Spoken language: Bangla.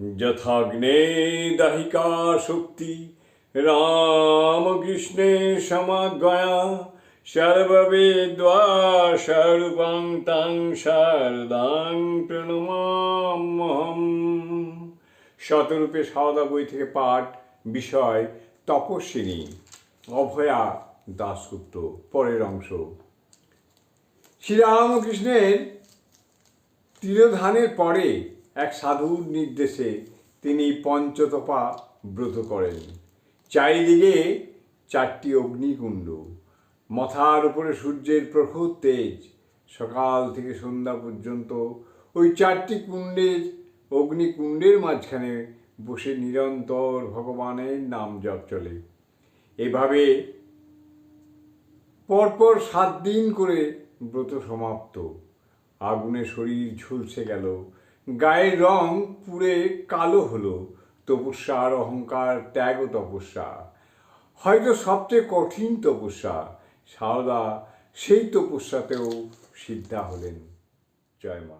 যথাগ্নে দাহিকা শক্তি রামকৃষ্ণে সমাগয়া সর্ববেদ্বা স্বরূপং তাং শারদাং প্রণমাম্যহম। শতরূপে সারদা বই থেকে পাঠ, বিষয়, তপস্বিনী, অভয়া দাশগুপ্ত, পরের অংশ। শ্রীরামকৃষ্ণের তিরোধানের পরে এক সাধুর নির্দেশে তিনি পঞ্চতপা ব্রত করেন। চারিদিকে চারটি অগ্নিকুণ্ড। মাথার উপরে সূর্যের প্রখর তেজ। সকাল থেকে সন্ধ্যা পর্যন্ত ওই চারটি কুণ্ডের অগ্নিকুণ্ডের মাঝখানে বসে নিরন্তর ভগবানের নাম জপ চলে। এভাবে পরপর সাত দিন করে ব্রত সমাপ্ত। আগুনে শরীর ঝুলসে গেল। গায়ের রং পুড়ে কালো হলো তপস্যার অহংকার ত্যাগ ও তপস্যা। হয়তো সবচেয়ে কঠিন তপস্যা সারদা সেই তপস্যাতেও সিদ্ধা হলেন। জয় মা।